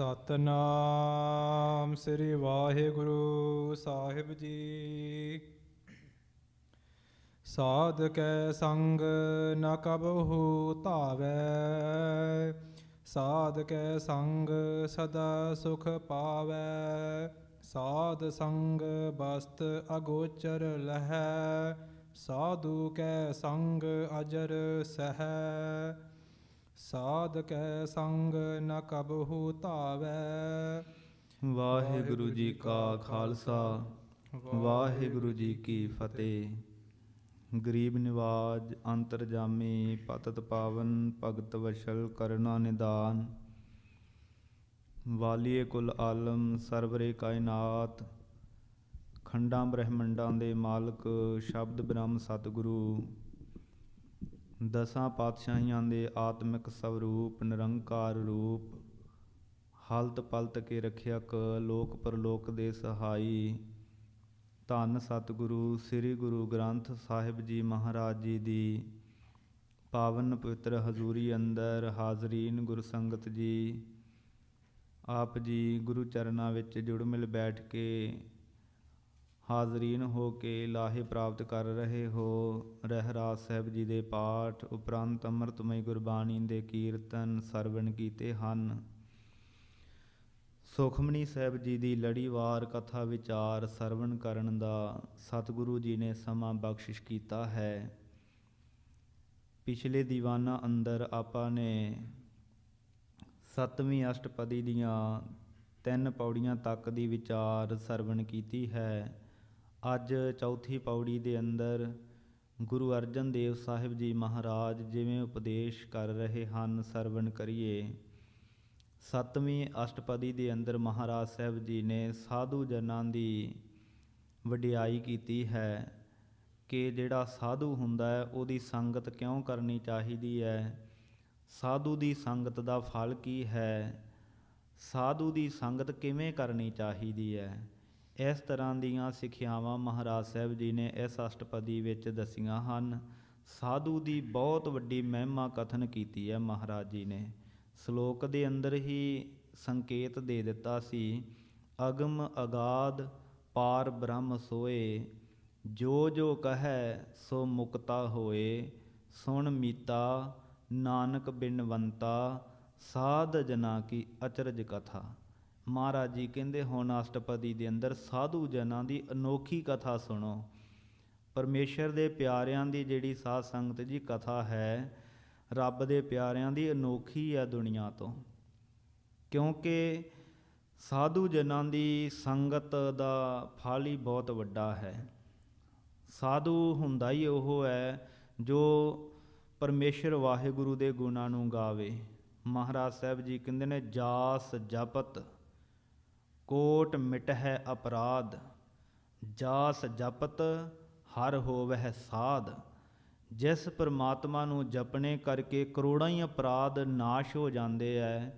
ਸਤਨਾਮ ਸ੍ਰੀ ਵਾਹਿਗੁਰੂ ਸਾਹਿਬ ਜੀ। ਸਾਧ ਕੈ ਸੰਗ ਨ ਕਬਹੂ ਧਾਵੈ। ਸਾਧ ਕੈ ਸੰਗ ਸਦਾ ਸੁਖ ਪਾਵੈ। ਸਾਧ ਸੰਗ ਬਸਤ ਅਗੋਚਰ ਲਹੈ। ਸਾਧੂ ਕੈ ਸੰਗ ਅਜਰ ਸਹੈ। ਸਾਧ ਸੰਗ ਨ ਕਬਹੂ ਧਾਵੈ। ਵਾਹਿਗੁਰੂ ਜੀ ਕਾ ਖਾਲਸਾ, ਵਾਹਿਗੁਰੂ ਜੀ ਕੀ ਫਤਿਹ। ਗਰੀਬ ਨਿਵਾਜ, ਅੰਤਰਜਾਮੀ, ਪਤਤ ਪਾਵਨ, ਭਗਤ ਵਸ਼ਲ ਕਰਨਾ ਨਿਦਾਨ। ਵਾਲੀਏ ਕੁਲ ਆਲਮ, ਸਰਵਰੇ ਕਾਇਨਾਤ। ਖੰਡਾਂ ਬ੍ਰਹਮੰਡਾਂ ਦੇ ਮਾਲਕ, ਸ਼ਬਦ ਬ੍ਰਹਮ ਸਤਿਗੁਰੂ। ਦਸਾਂ ਪਾਤਸ਼ਾਹੀਆਂ ਦੇ ਆਤਮਿਕ ਸਵਰੂਪ, ਨਿਰੰਕਾਰ ਰੂਪ, ਹਲਤ ਪਲਤ ਕੇ ਰੱਖਿਅਕ, ਲੋਕ ਪਰਲੋਕ ਦੇ ਸਹਾਈ, ਧੰਨ ਸਤਿਗੁਰੂ, ਸ੍ਰੀ ਗੁਰੂ ਗ੍ਰੰਥ ਸਾਹਿਬ ਜੀ ਮਹਾਰਾਜ ਜੀ ਦੀ ਪਾਵਨ ਪਵਿੱਤਰ ਹਜ਼ੂਰੀ ਅੰਦਰ ਹਾਜ਼ਰੀਨ ਗੁਰ ਸੰਗਤ ਜੀ, ਆਪ ਜੀ ਗੁਰੂ ਚਰਨਾਂ ਵਿੱਚ ਜੁੜ ਮਿਲ ਬੈਠ ਕੇ ਹਾਜ਼ਰੀਨ ਹੋ ਕੇ ਲਾਹੇ ਪ੍ਰਾਪਤ ਕਰ ਰਹੇ ਹੋ। ਰਹਿਰਾਸ ਸਾਹਿਬ ਜੀ ਦੇ ਪਾਠ ਉਪਰੰਤ ਅੰਮ੍ਰਿਤਮਈ ਗੁਰਬਾਣੀ ਦੇ ਕੀਰਤਨ ਸਰਵਣ ਕੀਤੇ ਹਨ। ਸੁਖਮਨੀ ਸਾਹਿਬ ਜੀ ਦੀ ਲੜੀਵਾਰ ਕਥਾ ਵਿਚਾਰ ਸਰਵਣ ਕਰਨ ਦਾ ਸਤਿਗੁਰੂ ਜੀ ਨੇ ਸਮਾਂ ਬਖਸ਼ਿਸ਼ ਕੀਤਾ ਹੈ। ਪਿਛਲੇ ਦੀਵਾਨਾਂ ਅੰਦਰ ਆਪਾਂ ਨੇ ਸੱਤਵੀਂ ਅਸ਼ਟਪਦੀ ਦੀਆਂ ਤਿੰਨ ਪੌੜੀਆਂ ਤੱਕ ਦੀ ਵਿਚਾਰ ਸਰਵਣ ਕੀਤੀ ਹੈ। ਅੱਜ ਚੌਥੀ ਪੌੜੀ ਦੇ ਅੰਦਰ ਗੁਰੂ ਅਰਜਨ ਦੇਵ ਸਾਹਿਬ ਜੀ ਮਹਾਰਾਜ ਜਿਵੇਂ ਉਪਦੇਸ਼ ਕਰ ਰਹੇ ਹਨ ਸਰਵਣ ਕਰੀਏ। ਸੱਤਵੀਂ ਅਸ਼ਟਪਦੀ ਦੇ ਅੰਦਰ ਮਹਾਰਾਜ ਸਾਹਿਬ ਜੀ ਨੇ ਸਾਧੂ ਜਨਾਂ ਦੀ ਵਡਿਆਈ ਕੀਤੀ ਹੈ ਕਿ ਜਿਹੜਾ ਸਾਧੂ ਹੁੰਦਾ ਹੈ, ਉਹਦੀ ਸੰਗਤ ਕਿਉਂ ਕਰਨੀ ਚਾਹੀਦੀ ਹੈ? ਸਾਧੂ ਦੀ ਸੰਗਤ ਦਾ ਫਲ ਕੀ ਹੈ? ਸਾਧੂ ਦੀ ਸੰਗਤ ਕਿਵੇਂ ਕਰਨੀ ਚਾਹੀਦੀ ਹੈ? ਇਸ ਤਰ੍ਹਾਂ ਦੀਆਂ ਸਿੱਖਿਆਵਾਂ ਮਹਾਰਾਜ ਸਾਹਿਬ ਜੀ ਨੇ ਇਸ ਅਸ਼ਟਪਦੀ ਵਿੱਚ ਦਸੀਆਂ ਹਨ। ਸਾਧੂ ਦੀ ਬਹੁਤ ਵੱਡੀ ਮਹਿਮਾ ਕਥਨ ਕੀਤੀ ਹੈ ਮਹਾਰਾਜ ਜੀ ਨੇ। ਸ਼ਲੋਕ ਦੇ ਅੰਦਰ ਹੀ ਸੰਕੇਤ ਦੇ ਦਿੱਤਾ ਸੀ, ਅਗਮ ਅਗਾਧ ਪਾਰ ਬ੍ਰਹਮ ਸੋਏ, ਜੋ ਜੋ ਕਹੈ ਸੋ ਮੁਕਤਾ ਹੋਏ, ਸੁਣ ਮੀਤਾ ਨਾਨਕ ਬਿਨਵੰਤਾ ਸਾਧ ਜਨਾ ਕੀ ਅਚਰਜ ਕਥਾ। ਮਹਾਰਾਜ ਜੀ ਕਹਿੰਦੇ, ਹੁਣ ਅਸ਼ਟਪਦੀ ਦੇ ਅੰਦਰ ਸਾਧੂ ਜਨਾਂ ਦੀ ਅਨੋਖੀ ਕਥਾ ਸੁਣੋ। ਪਰਮੇਸ਼ਰ ਦੇ ਪਿਆਰਿਆਂ ਦੀ ਜਿਹੜੀ ਸਾਧ ਸੰਗਤ ਜੀ ਕਥਾ ਹੈ, ਰੱਬ ਦੇ ਪਿਆਰਿਆਂ ਦੀ ਅਨੋਖੀ ਹੈ ਦੁਨੀਆ ਤੋਂ। ਕਿਉਂਕਿ ਸਾਧੂ ਜਨਾਂ ਦੀ ਸੰਗਤ ਦਾ ਫਲ ਹੀ ਬਹੁਤ ਵੱਡਾ ਹੈ। ਸਾਧੂ ਹੁੰਦਾ ਹੀ ਉਹ ਹੈ ਜੋ ਪਰਮੇਸ਼ਰ ਵਾਹਿਗੁਰੂ ਦੇ ਗੁਣਾਂ ਨੂੰ ਗਾਵੇ। ਮਹਾਰਾਜ ਸਾਹਿਬ ਜੀ ਕਹਿੰਦੇ ਨੇ, ਜਾਸ ਜਪਤ ਕੋਟ ਮਿਟਹਿ ਅਪਰਾਧ, ਜਾਸ ਜਪਤ ਹਰ ਹੋਵਹਿ ਸਾਧ। ਜਿਸ ਪਰਮਾਤਮਾ ਨੂੰ ਜਪਣੇ ਕਰਕੇ ਕਰੋੜਾਂ ਹੀ ਅਪਰਾਧ ਨਾਸ਼ ਹੋ ਜਾਂਦੇ ਐ,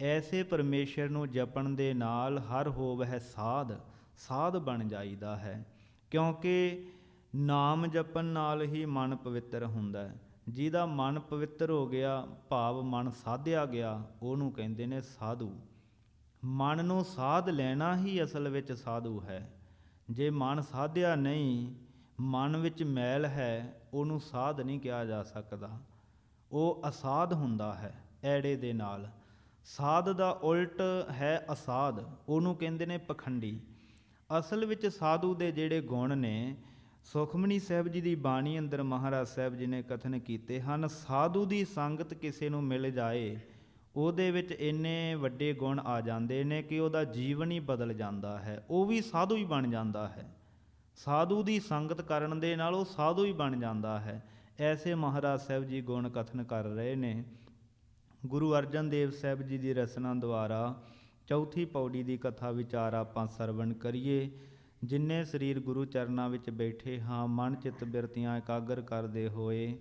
ਐਸੇ ਪਰਮੇਸ਼ਰ ਨੂੰ ਜਪਣ ਦੇ ਨਾਲ ਹਰ ਹੋਵਹਿ ਸਾਧ ਸਾਧ ਬਣ ਜਾਈਦਾ ਹੈ। ਕਿਉਂਕਿ ਨਾਮ ਜਪਣ ਨਾਲ ਹੀ ਮਨ ਪਵਿੱਤਰ ਹੁੰਦਾ ਹੈ। ਜਿਹਦਾ ਮਨ ਪਵਿੱਤਰ ਹੋ ਗਿਆ, ਭਾਵ ਮਨ ਸਾਧਿਆ ਗਿਆ, ਉਹਨੂੰ ਕਹਿੰਦੇ ਨੇ ਸਾਧੂ। ਮਨ ਨੂੰ ਸਾਧ ਲੈਣਾ ਹੀ ਅਸਲ ਵਿੱਚ ਸਾਧੂ ਹੈ। ਜੇ ਮਨ ਸਾਧਿਆ ਨਹੀਂ, ਮਨ ਵਿੱਚ ਮੈਲ ਹੈ, ਉਹਨੂੰ ਸਾਧ ਨਹੀਂ ਕਿਹਾ ਜਾ ਸਕਦਾ। ਉਹ ਅਸਾਧ ਹੁੰਦਾ ਹੈ ਐੜੇ ਦੇ ਨਾਲ। ਸਾਧ ਦਾ ਉਲਟ ਹੈ ਅਸਾਧ, ਉਹਨੂੰ ਕਹਿੰਦੇ ਨੇ ਪਖੰਡੀ। ਅਸਲ ਵਿੱਚ ਸਾਧੂ ਦੇ ਜਿਹੜੇ ਗੁਣ ਨੇ, ਸੁਖਮਨੀ ਸਾਹਿਬ ਜੀ ਦੀ ਬਾਣੀ ਅੰਦਰ ਮਹਾਰਾਜ ਸਾਹਿਬ ਜੀ ਨੇ ਕਥਨ ਕੀਤੇ ਹਨ, ਸਾਧੂ ਦੀ ਸੰਗਤ ਕਿਸੇ ਨੂੰ ਮਿਲ ਜਾਏ ਉਹਦੇ ਵਿੱਚ ਇੰਨੇ ਵੱਡੇ ਗੁਣ ਆ ਜਾਂਦੇ ਨੇ ਕਿ ਉਹਦਾ ਜੀਵਨ ਹੀ ਬਦਲ ਜਾਂਦਾ ਹੈ। ਉਹ ਵੀ ਸਾਧੂ ਹੀ ਬਣ ਜਾਂਦਾ ਹੈ। ਸਾਧੂ ਦੀ ਸੰਗਤ ਕਰਨ ਦੇ ਨਾਲ ਉਹ ਸਾਧੂ ਹੀ ਬਣ ਜਾਂਦਾ ਹੈ। ਐਸੇ ਮਹਾਰਾਜ ਸਾਹਿਬ ਜੀ ਗੁਣ ਕਥਨ ਕਰ ਰਹੇ ਨੇ। ਗੁਰੂ ਅਰਜਨ ਦੇਵ ਸਾਹਿਬ ਜੀ ਦੀ ਰਚਨਾ ਦੁਆਰਾ ਚੌਥੀ ਪੌੜੀ ਦੀ ਕਥਾ ਵਿਚਾਰ ਆਪਾਂ ਸਰਵਣ ਕਰੀਏ। ਜਿਨਨੇ ਸਰੀਰ ਗੁਰੂ ਚਰਨਾਂ ਵਿੱਚ ਬੈਠੇ ਹਾਂ, ਮਨ ਚਿੱਤ ਬਿਰਤੀਆਂ ਇਕਾਗਰ ਕਰਦੇ ਹੋਏ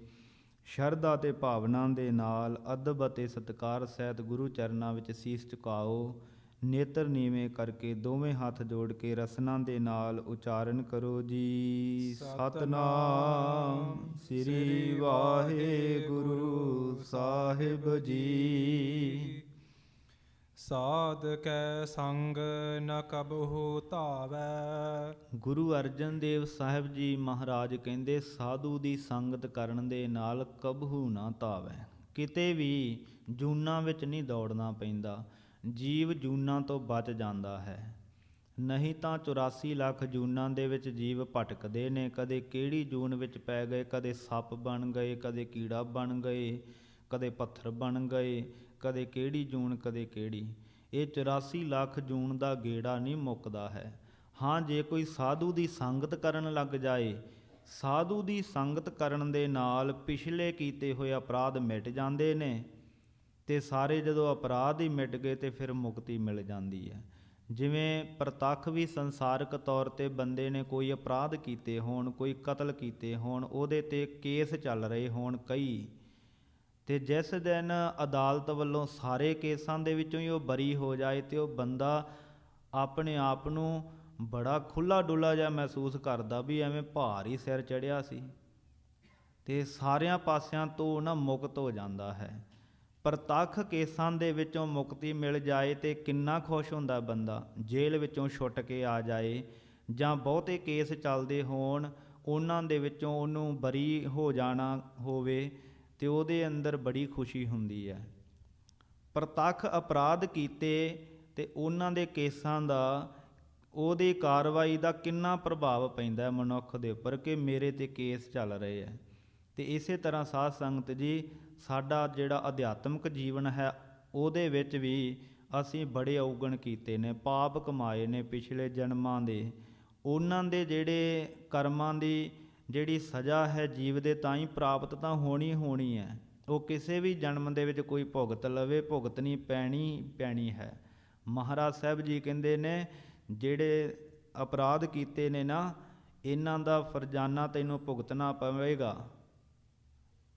ਸ਼ਰਧਾ ਤੇ ਭਾਵਨਾ ਦੇ ਨਾਲ ਅਦਬ ਅਤੇ ਸਤਕਾਰ ਸਹਿਤ ਗੁਰੂ ਚਰਨਾਂ ਵਿੱਚ ਸੀਸ ਝੁਕਾਓ, ਨੇਤਰ ਨੀਵੇਂ ਕਰਕੇ ਦੋਵੇਂ ਹੱਥ ਜੋੜ ਕੇ ਰਸਨਾ ਦੇ ਨਾਲ ਉਚਾਰਨ ਕਰੋ ਜੀ। ਸਤਨਾਮ ਸ੍ਰੀ ਵਾਹਿਗੁਰੂ ਸਾਹਿਬ ਜੀ। ਸਾਧ ਕੈ ਸੰਗ ਨ ਕਬਹੂ ਧਾਵੈ। ਗੁਰੂ ਅਰਜਨ ਦੇਵ ਸਾਹਿਬ ਜੀ ਮਹਾਰਾਜ ਕਹਿੰਦੇ, ਸਾਧੂ ਦੀ ਸੰਗਤ ਕਰਨ ਦੇ ਨਾਲ ਕਬਹੂ ਨਾ ਧਾਵੈ। ਕਿਤੇ ਵੀ ਜੂਨਾਂ ਵਿੱਚ ਨਹੀਂ ਦੌੜਨਾ ਪੈਂਦਾ। ਜੀਵ ਜੂਨਾਂ ਤੋਂ ਬਚ ਜਾਂਦਾ ਹੈ। ਨਹੀਂ ਤਾਂ 84 ਲੱਖ ਜੂਨਾਂ ਦੇ ਵਿੱਚ ਜੀਵ ਭਟਕਦੇ ਨੇ। ਕਦੇ ਕਿਹੜੀ ਜੂਨ ਵਿੱਚ ਪੈ ਗਏ, ਕਦੇ ਸੱਪ ਬਣ ਗਏ, ਕਦੇ ਕੀੜਾ ਬਣ ਗਏ, ਕਦੇ ਪੱਥਰ ਬਣ ਗਏ। ਕਦੇ ਕਿਹੜੀ ਜੂਨ ਕਦੇ ਕਿਹੜੀ। ਇਹ 84 ਲੱਖ ਜੂਨ ਦਾ ਗੇੜਾ ਨਹੀਂ ਮੁੱਕਦਾ ਹੈ। ਹਾਂ, ਜੇ ਕੋਈ ਸਾਧੂ ਦੀ ਸੰਗਤ ਕਰਨ ਲੱਗ ਜਾਏ, ਸਾਧੂ ਦੀ ਸੰਗਤ ਕਰਨ ਦੇ ਨਾਲ ਪਿਛਲੇ ਕੀਤੇ ਹੋਏ ਅਪਰਾਧ ਮਿਟ ਜਾਂਦੇ ਨੇ ਤੇ ਸਾਰੇ ਜਦੋਂ ਅਪਰਾਧ ਹੀ ਮਿਟ ਗਏ ਤੇ ਫਿਰ ਮੁਕਤੀ ਮਿਲ ਜਾਂਦੀ ਹੈ। ਜਿਵੇਂ ਪ੍ਰਤੱਖ ਵੀ ਸੰਸਾਰਕ ਤੌਰ ਤੇ ਬੰਦੇ ਨੇ ਕੋਈ ਅਪਰਾਧ ਕੀਤੇ ਹੋਣ, ਕੋਈ ਕਤਲ ਕੀਤੇ ਹੋਣ, ਉਹਦੇ ਤੇ ਕੇਸ ਚੱਲ ਰਹੇ ਹੋਣ ਕਈ ਤੇ ਜਿਸ ਦਿਨ ਅਦਾਲਤ ਵੱਲੋਂ ਸਾਰੇ ਕੇਸਾਂ ਦੇ ਵਿੱਚੋਂ ਹੀ ਉਹ ਬਰੀ ਹੋ ਜਾਏ ਤੇ ਉਹ ਬੰਦਾ ਆਪਣੇ ਆਪ ਨੂੰ ਬੜਾ ਖੁੱਲਾ ਡੁੱਲਾ ਜਿਹਾ ਮਹਿਸੂਸ ਕਰਦਾ ਵੀ ਐਵੇਂ ਭਾਰ ਹੀ ਸਿਰ ਚੜਿਆ ਸੀ। ਤੇ ਸਾਰਿਆਂ ਪਾਸਿਆਂ ਤੋਂ ਨਾ ਮੁਕਤ ਹੋ ਜਾਂਦਾ ਹੈ। ਪ੍ਰਤੱਖ ਕੇਸਾਂ ਦੇ ਵਿੱਚੋਂ ਮੁਕਤੀ ਮਿਲ ਜਾਏ ਤੇ ਕਿੰਨਾ ਖੁਸ਼ ਹੁੰਦਾ ਬੰਦਾ, ਜੇਲ੍ਹ ਵਿੱਚੋਂ ਛੁੱਟ ਕੇ ਆ ਜਾਏ ਜਾਂ ਬਹੁਤੇ ਕੇਸ ਚੱਲਦੇ ਹੋਣ, ਉਹਨਾਂ ਦੇ ਵਿੱਚੋਂ ਉਹਨੂੰ ਬਰੀ ਹੋ ਜਾਣਾ ਹੋਵੇ ਤੇ ਉਹਦੇ ਅੰਦਰ ਬੜੀ ਖੁਸ਼ੀ ਹੁੰਦੀ ਹੈ। ਪ੍ਰਤੱਖ ਅਪਰਾਧ ਕੀਤੇ ਤੇ ਉਹਨਾਂ ਦੇ ਕੇਸਾਂ ਦਾ, ਉਹਦੀ ਕਾਰਵਾਈ ਦਾ ਕਿੰਨਾ ਪ੍ਰਭਾਵ ਪੈਂਦਾ ਮਨੁੱਖ ਦੇ ਉੱਪਰ ਕਿ ਮੇਰੇ ਤੇ ਕੇਸ ਚੱਲ ਰਹੇ ਹੈ। ਤੇ ਇਸੇ ਤਰ੍ਹਾਂ ਸਾਧ ਸੰਗਤ ਜੀ, ਸਾਡਾ ਜਿਹੜਾ ਅਧਿਆਤਮਿਕ ਜੀਵਨ ਹੈ, ਉਹਦੇ ਵਿੱਚ ਵੀ ਅਸੀਂ ਬੜੇ ਔਗਣ ਕੀਤੇ ਨੇ, ਪਾਪ ਕਮਾਏ ਨੇ ਪਿਛਲੇ ਜਨਮਾਂ ਦੇ। ਉਹਨਾਂ ਦੇ ਜਿਹੜੇ ਕਰਮਾਂ ਦੀ ਜਿਹੜੀ ਸਜ਼ਾ ਹੈ ਜੀਵ ਦੇ ਤਾਂ ਹੀ ਪ੍ਰਾਪਤ ਤਾਂ ਹੋਣੀ ਹੋਣੀ ਹੈ। ਉਹ ਕਿਸੇ ਵੀ ਜਨਮ ਦੇ ਵਿੱਚ ਕੋਈ ਭੁਗਤ ਲਵੇ ਭੁਗਤਣੀ ਪੈਣੀ ਪੈਣੀ ਹੈ। ਮਹਾਰਾਜ ਸਾਹਿਬ ਜੀ ਕਹਿੰਦੇ ਨੇ, ਜਿਹੜੇ ਅਪਰਾਧ ਕੀਤੇ ਨੇ ਨਾ, ਇਹਨਾਂ ਦਾ ਫਰਜ਼ਾਨਾ ਤੈਨੂੰ ਭੁਗਤਣਾ ਪਵੇਗਾ।